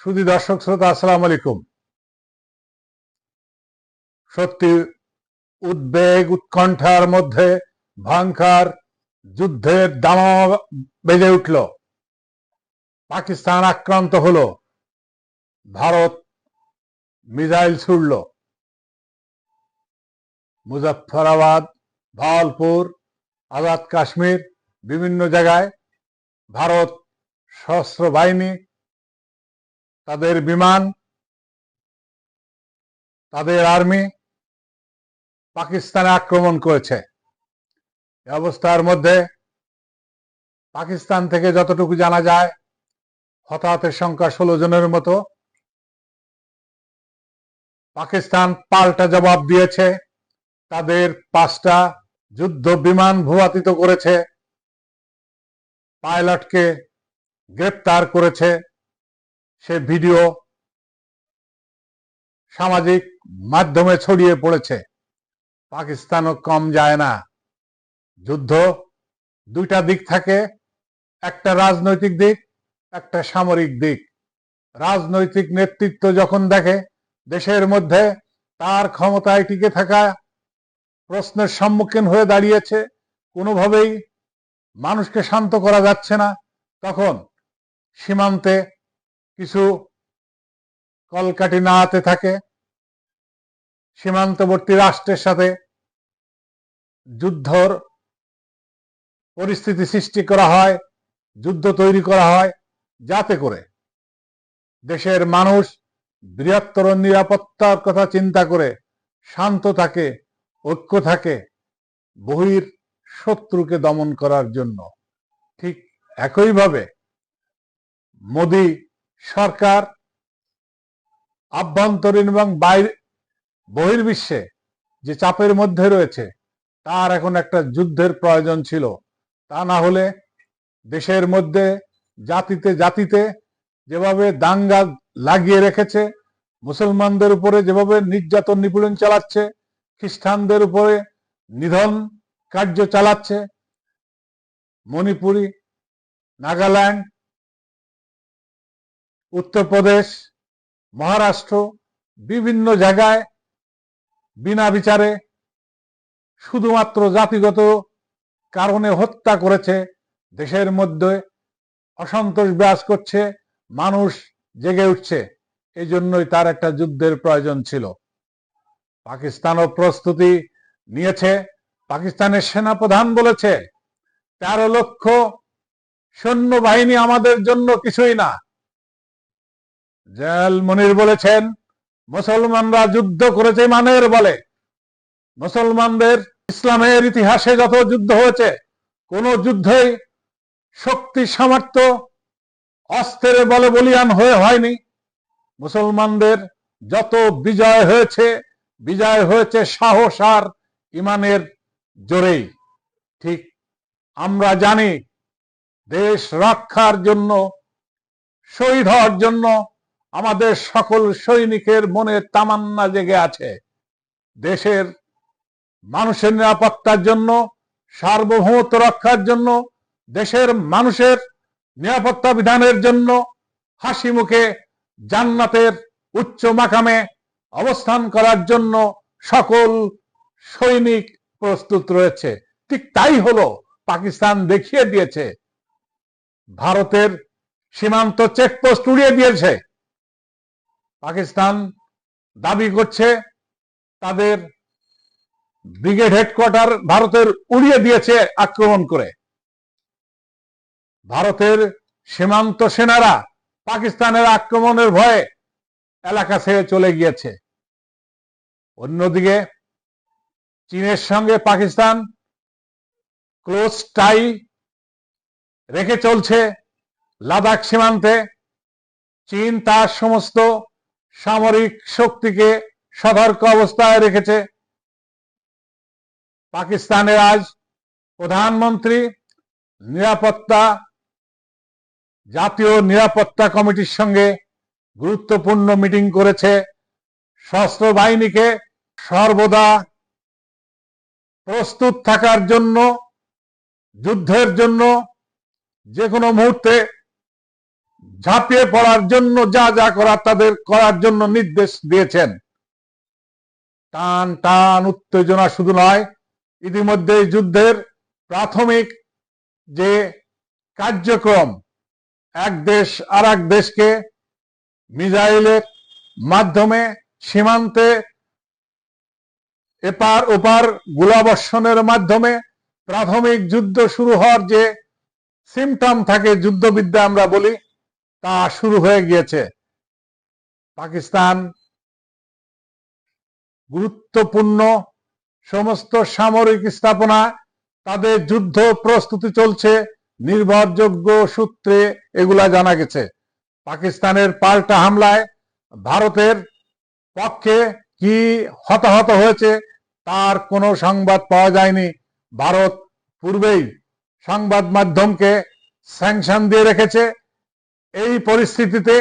সুধী দর্শক শ্রোতা, আসসালাম আলাইকুম। সত্যি, উদ্বেগ, উৎকণ্ঠার মধ্যে ভয়ঙ্কর যুদ্ধের দামা বেজে উঠল। পাকিস্তান আক্রান্ত হলো। ভারত মিসাইল ছুড়ল। মুজফরাবাদ ভাওয়ালপুর আজাদ কাশ্মীর বিভিন্ন জায়গায় ভারত সশস্ত্র বাহিনী তাদের বিমান, তাদের আর্মি পাকিস্তানে আক্রমণ করেছে। অবস্থার মধ্যে পাকিস্তান থেকে যতটুকু জানা যায়, হতাহতের সংখ্যা ষোলো জনের মতো। পাকিস্তান পাল্টা জবাব দিয়েছে, তাদের পাঁচটা যুদ্ধ বিমান ভূপাতিত করেছে, পাইলটকে গ্রেপ্তার করেছে। সে ভিডিও সামাজিক মাধ্যমে ছড়িয়ে পড়েছে। পাকিস্তানও কম যায় না। যুদ্ধ দুইটা দিক থাকে, একটা রাজনৈতিক দিক, একটা সামরিক দিক। রাজনৈতিক নেতৃত্ব যখন দেখে দেশের মধ্যে তার ক্ষমতায় টিকে থাকা প্রশ্নের সম্মুখীন হয়ে দাঁড়িয়েছে, কোনোভাবেই মানুষকে শান্ত করা যাচ্ছে না, তখন সীমান্তে কিছু কলকাটি হাতে থাকে, সীমান্তবর্তী রাষ্ট্রের সাথে যুদ্ধর পরিস্থিতি সৃষ্টি করা হয়, যুদ্ধ তৈরি করা হয়, যাতে করে দেশের মানুষ বৃহত্তর নিরাপত্তার কথা চিন্তা করে, শান্ত থাকে, ঐক্য থাকে, বহির শত্রুকে দমন করার জন্য। ঠিক একইভাবে মোদী সরকার আভ্যন্তরীণ এবং বাইরে বহির্বিশ্বে যে চাপের মধ্যে রয়েছে, তার এখন একটা যুদ্ধের প্রয়োজন ছিল। তা না হলে দেশের মধ্যে জাতিতে জাতিতে যেভাবে দাঙ্গা লাগিয়ে রেখেছে, মুসলমানদের উপরে যেভাবে নির্যাতন নিপীড়ন চালাচ্ছে, খ্রিস্টানদের উপরে নিধন কার্য চালাচ্ছে, মণিপুরি, নাগাল্যান্ড উত্তরপ্রদেশ, মহারাষ্ট্র, বিভিন্ন জায়গায় বিনা বিচারে শুধুমাত্র জাতিগত কারণে হত্যা করেছে দেশের মধ্যে, অসন্তোষ বিরাজ করছে, মানুষ জেগে উঠছে। এই জন্যই তার একটা যুদ্ধের প্রয়োজন ছিল। পাকিস্তানও প্রস্তুতি নিয়েছে, পাকিস্তানের সেনাপ্রধান বলেছে, তেরো লক্ষ সৈন্যবাহিনী আমাদের জন্য কিছুই না জয়াল মনির বলেছেন, মুসলমানরা যুদ্ধ করেছে মানের বলে। মুসলমানদের ইসলামের ইতিহাসে যত যুদ্ধ হয়েছে, কোন যুদ্ধই শক্তি, সামর্থ্য, অস্ত্রের বলে বলিয়ান হয়ে হয়নি। মুসলমানদের যত বিজয় হয়েছে বিজয় হয়েছে সাহস আর ইমানের জোরেই। ঠিক আমরা জানি, দেশ রক্ষার জন্য, শহীদ হওয়ার জন্য আমাদের সকল সৈনিকের মনে তামান্না জেগে আছে। দেশের মানুষের নিরাপত্তার জন্য, সার্বভৌমত্ব রক্ষার জন্য, দেশের মানুষের নিরাপত্তা বিধানের জন্য হাসি মুখে জান্নাতের উচ্চ মাকামে অবস্থান করার জন্য সকল সৈনিক প্রস্তুত রয়েছে। ঠিক তাই হলো পাকিস্তান দেখিয়ে দিয়েছে। ভারতের সীমান্ত চেকপোস্ট উড়িয়ে দিয়েছে। পাকিস্তান দাবি করছে তাদের ব্রিগেড হেডকোয়ার্টার ভারতের উড়িয়ে দিয়েছে আক্রমণ করে। ভারতের সীমান্ত সেনারা পাকিস্তানের আক্রমণের ভয়ে এলাকা ছেড়ে চলে গিয়েছে। অন্যদিকে চীনের সঙ্গে পাকিস্তান ক্লোজ টাই রেখে চলছে লাদাখ সীমান্তে। চীন তার সমস্ত সামরিক শক্তিকে সতর্ক অবস্থায় রেখেছে। পাকিস্তানের আজ প্রধানমন্ত্রী নিরাপত্তা, জাতীয় নিরাপত্তা কমিটির সঙ্গে গুরুত্বপূর্ণ মিটিং করেছে। সশস্ত্র বাহিনীকে সর্বদা প্রস্তুত থাকার জন্য, যুদ্ধের জন্য যে কোনো মুহূর্তে ঝাঁপিয়ে পড়ার জন্য যা যা করার তাদের করার জন্য নির্দেশ দিয়েছেন। টান টান উত্তেজনা শুধু নয় ইতিমধ্যে যুদ্ধের প্রাথমিক যে কার্যক্রম, এক দেশ আর এক দেশকে মিসাইলের মাধ্যমে সীমান্তে এপার ওপার গোলাবর্ষণের মাধ্যমে প্রাথমিক যুদ্ধ শুরু হওয়ার যে সিমটম থাকে, যুদ্ধবিদ্যা আমরা বলি তা শুরু হয়ে গিয়েছে। পাকিস্তান গুরুত্বপূর্ণ সমস্ত সামরিক স্থাপনা, তাদের যুদ্ধ প্রস্তুতি চলছে, নির্ভরযোগ্য সূত্রে এগুলা জানা গেছে। পাকিস্তানের পাল্টা হামলায় ভারতের পক্ষে কি হতাহত হয়েছে তার কোনো সংবাদ পাওয়া যায়নি। ভারত পূর্বেই সংবাদ মাধ্যমকে স্যাংশন দিয়ে রেখেছে। এই পরিস্থিতিতে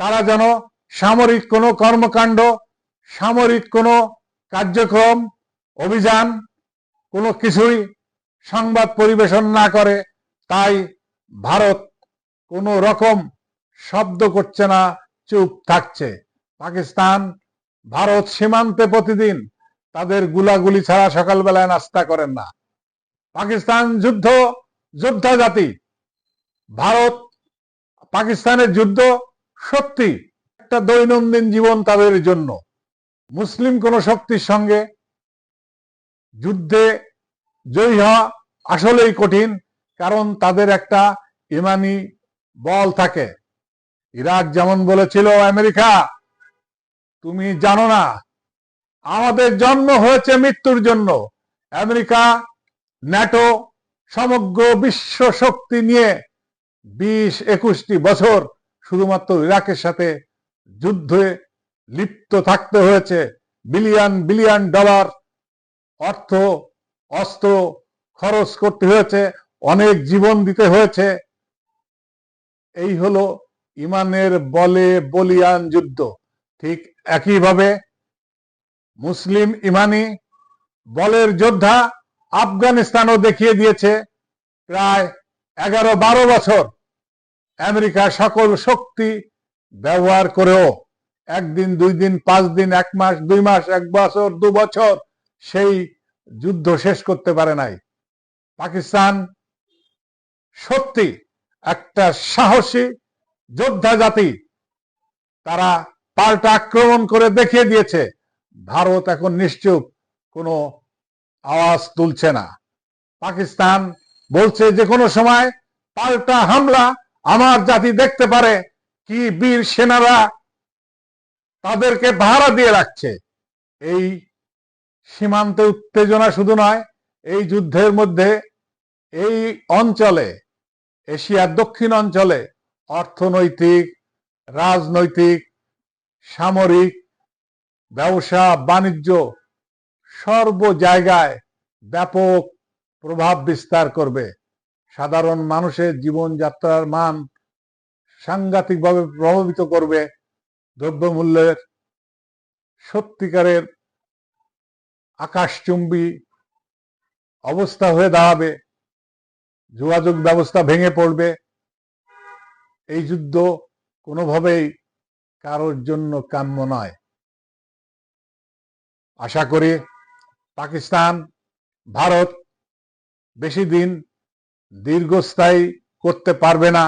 তারা যেন সামরিক কোনো কর্মকাণ্ড, সামরিক কোনো কার্যক্রম, অভিযান, কোনো কিছুই সংবাদ পরিবেশন না করে, তাই ভারত কোনো রকম শব্দ করছে না, চুপ থাকছে। পাকিস্তান, ভারত সীমান্তে প্রতিদিন তাদের গুলাগুলি ছাড়া সকালবেলায় নাস্তা করেন না। পাকিস্তান যুদ্ধ যোদ্ধা জাতি ভারত পাকিস্তানের যুদ্ধ সত্যি একটা দৈনন্দিন জীবন তাদের জন্য। মুসলিম কোন শক্তির সঙ্গে যুদ্ধে জয়ী হওয়া আসলেই কঠিন, কারণ তাদের একটা ইমানি বল থাকে। ইরাক যেমন বলেছিল, আমেরিকা, তুমি জানো না, আমাদের জন্ম হয়েছে মৃত্যুর জন্য। আমেরিকা, ন্যাটো, সমগ্র বিশ্ব শক্তি নিয়ে বিশ একুশটি বছর শুধুমাত্র ইরাকের সাথে যুদ্ধে লিপ্ত থাকতে হয়েছে। বিলিয়ন বিলিয়ন ডলার অর্থ, অস্ত্র খরচ করতে হয়েছে, অনেক জীবন দিতে হয়েছে। এই হলো ইমানের বলে বলিয়ান যুদ্ধ। ঠিক একইভাবে মুসলিম ইমানি বলের যোদ্ধা আফগানিস্তানও দেখিয়ে দিয়েছে। প্রায় এগারো বারো বছর আমেরিকা সকল শক্তি ব্যবহার করেও একদিন, দুই দিন, পাঁচ দিন, এক মাস, দুই মাস, এক বছর, দু বছর সেই যুদ্ধ শেষ করতে পারে নাই। পাকিস্তান সত্যি একটা সাহসী যোদ্ধা জাতি। তারা পাল্টা আক্রমণ করে দেখিয়ে দিয়েছে। ভারত এখন নিশ্চুপ, কোনো আওয়াজ তুলছে না। পাকিস্তান বলছে যে কোনো সময় পাল্টা হামলা আমার জাতি দেখতে পারে কি বীর সেনারা তাদেরকে ভাড়া দিয়ে রাখছে। এই সীমান্তে উত্তেজনা শুধু নয়, এই যুদ্ধের মধ্যে এই অঞ্চলে, এশিয়ার দক্ষিণ অঞ্চলে অর্থনৈতিক, রাজনৈতিক, সামরিক, ব্যবসা, বাণিজ্য সর্ব জায়গায় ব্যাপক প্রভাব বিস্তার করবে। সাধারণ মানুষের জীবনযাত্রার মান সাংঘাতিকভাবে প্রভাবিত করবে। দ্রব্যমূল্যের সত্যিকারের আকাশচুম্বী অবস্থা হয়ে দাঁড়াবে। যোগাযোগ ব্যবস্থা ভেঙে পড়বে। এই যুদ্ধ কোনোভাবেই কারোর জন্য কাম্য নয়। আশা করি পাকিস্তান, ভারত বেশি দিন দীর্ঘস্থায়ী করতে পারবে না।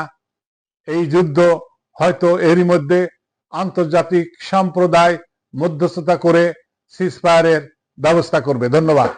এই যুদ্ধ হয়তো এরই মধ্যে আন্তর্জাতিক সম্প্রদায় মধ্যস্থতা করে সিসফায়ারের ব্যবস্থা করবে। ধন্যবাদ।